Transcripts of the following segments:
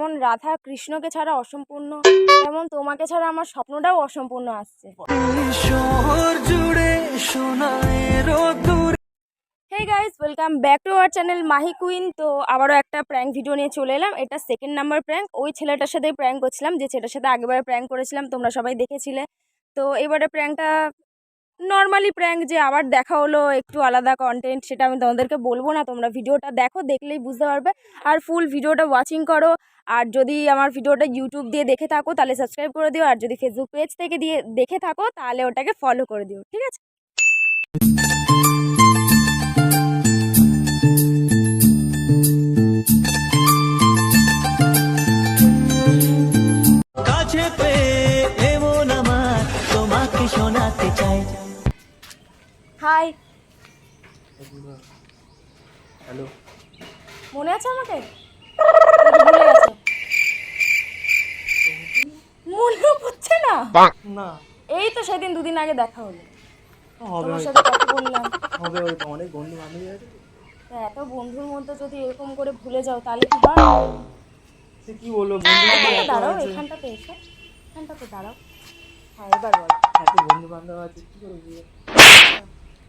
যেমন রাধা কৃষ্ণকে ছাড়া অসম্পূর্ণ, তেমন তোমাকে ছাড়া আমার স্বপ্নটাও অসম্পূর্ণ আসছে। সোনায় guys welcome back to our channel Mahi Queen তো আবারও একটা প্র্যাঙ্ক ভিডিও নিয়ে চলে এলাম। এটা সেকেন্ড নাম্বার প্র্যাঙ্ক ওই ছেলেটার সাথে প্র্যাঙ্ক করছিলাম, যে ছেলেটার সাথে আগেবারে প্র্যাঙ্ক করেছিলাম, তোমরা সবাই দেখেছিলে। তো এবারে প্র্যাঙ্কটা নর্মালি প্র্যাঙ্ক যে আবার দেখা হলো, একটু আলাদা কন্টেন্ট সেটা আমি তোমাদেরকে বলব না। তোমরা ভিডিওটা দেখো, দেখলেই বুঝতে পারবে। আর ফুল ভিডিওটা ওয়াচিং করো। আর যদি আমার ভিডিওটা ইউটিউব দিয়ে দেখে থাকো তাহলে সাবস্ক্রাইব করে দিও। আর যদি ফেসবুক পেজ থেকে দিয়ে দেখে থাকো তাহলে ওটাকে ফলো করে দিও ঠিক আছে? হাই হ্যালো মনে আছে আমাকে? ভুলে পড়ছে না? না। এই তো সেদিন দুদিন আগে দেখা হলো। হবে তোমার সাথে কথা বললাম। হবে হয়তো অনেক বন্ধু বান্ধবী আছে। এত বন্ধুর মধ্যে যদি এরকম করে ভুলে যাও তাহলে কি হয়? সে কি বলব বন্ধু দাঁড়াও এখানটাতে এসো। এখানটাতে দাঁড়াও। হ্যাঁ এবার বলো। এত বন্ধু বান্ধব আছে কি করে বুঝব?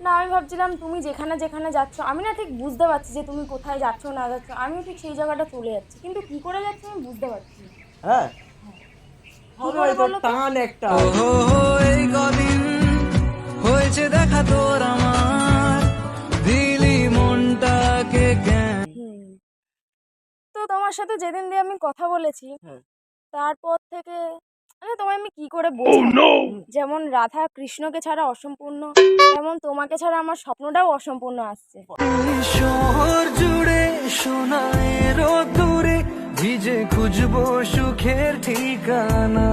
না আমি ভাবছিলাম তুমি যেখানে যেখানে যাচ্ছ আমি না ঠিক বুঝতে পারছি যে তুমি কোথায় যাচ্ছ না যাচ্ছ আমিও ঠিক সেই জায়গাটা চলে যাচ্ছি। কিন্তু কি করে যাচ্ছি আমি বুঝতে পারছি না। হ্যাঁ হবে করে হয়তো বলো তো? টান একটা। এই কদিন হয়েছে দেখা তোর আমার। দিলি মনটাকে তো তোমার সাথে যেদিন দিয়ে আমি কথা বলেছি হ্যাঁ। তারপর থেকে মানে তোমায় আমি কি করে বলব যেমন রাধা কৃষ্ণকে ছাড়া অসম্পূর্ণ তেমন তোমাকে ছাড়া আমার স্বপ্নটাও অসম্পূর্ণ আসছে। শহর জুড়ে সোনায় রোদুরে ভিজে খুঁজবো সুখের ঠিকানা।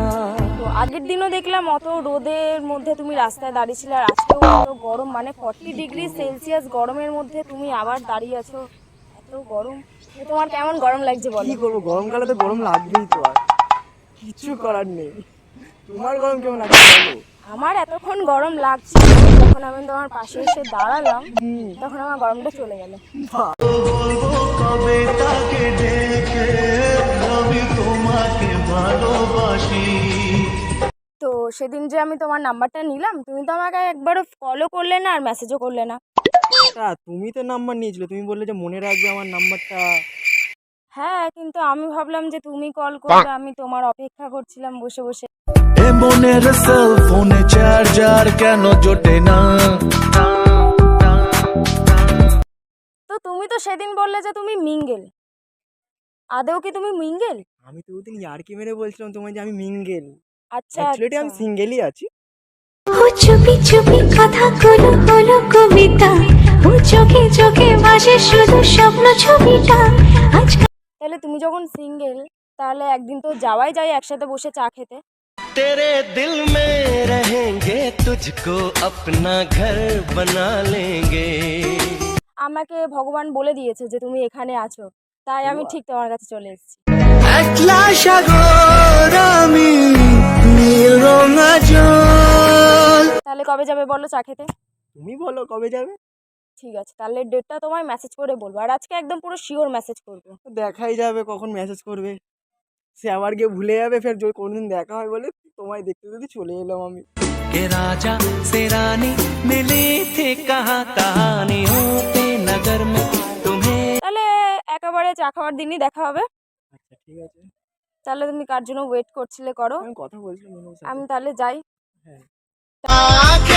তো আগের দিনও দেখলাম অত রোদের মধ্যে তুমি রাস্তায় দাঁড়িয়েছিলে আর আজকেও এত গরম মানে ফর্টি ডিগ্রি সেলসিয়াস গরমের মধ্যে তুমি আবার দাঁড়িয়ে আছো। এত গরম। তোমার কেমন গরম লাগছে বলো? কি করব? গরমকালে তো গরম লাগবেই তো আর। কিছু করার নেই। তোমার গরম কেমন লাগছে বলো? আমার এতক্ষণ গরম লাগছে যখন আমি তোমার পাশে এসে দাঁড়ালাম তখন আমার গরমটা চলে গেল। কবে তাকে ডেকে আমি তোমাকে ভালোবাসি। তো সেদিন যে আমি তোমার নাম্বারটা নিলাম তুমি তো আমাকে একবারও কলও করলে না আর মেসেজও করলে না। তা তুমি তো নাম্বার নিয়েছিলে তুমি বললে যে মনে রাখবে আমার নাম্বারটা। হ্যাঁ কিন্তু আমি ভাবলাম যে তুমি কল করবে আমি তোমার অপেক্ষা করছিলাম বসে বসে। এ মনের সেল ফোনে চার্জার কেন জোটে না? সেদিন বললে যে তুমি মিঙ্গেল আদেও কি তুমি মিঙ্গেল আমি তো ওদিন ইয়ার্কি মেরে বলছিলাম তোমায় যে আমি মিঙ্গেল আচ্ছা অ্যাকচুয়ালি আমি আচ্ছা। সিঙ্গেলই আছি ও চুপি চুপি কথাগুলো হলো কবিতা ও চোখে চোখে ভাসে শুধু স্বপ্ন ছবিটা আজ তাহলে তুমি যখন সিঙ্গেল তাহলে একদিন তো যাওয়াই যায় একসাথে বসে চা খেতে तेरे दिल में रहेंगे तुझको अपना घर बना लेंगे আমাকে ভগবান বলে দিয়েছে যে তুমি এখানে আছো। তাই আমি ঠিক তোমার কাছে চলে এসেছি। তাহলে কবে যাবে বলো চা খেতে? তুমি বলো কবে যাবে? ঠিক আছে তাহলে ডেটটা তোমায় মেসেজ করে বলব। আর আজকে একদম পুরো শিওর মেসেজ করব। দেখাই যাবে কখন মেসেজ করবে। সে আবার গিয়ে ভুলে যাবে ফের যদি কোনোদিন দেখা হয় বলে তোমায় দেখতে যদি চলে এলাম আমি के राजा से रानी मिले थे कहाँ कहानियों के नगर में तुम्हें তাহলে একেবারে চা খাওয়ার দিনই দেখা হবে আচ্ছা ঠিক আছে তাহলে তুমি কার জন্য ওয়েট করছিলে করো আমি কথা বলছিলাম মনুর সাথে। আমি তাহলে যাই হ্যাঁ आज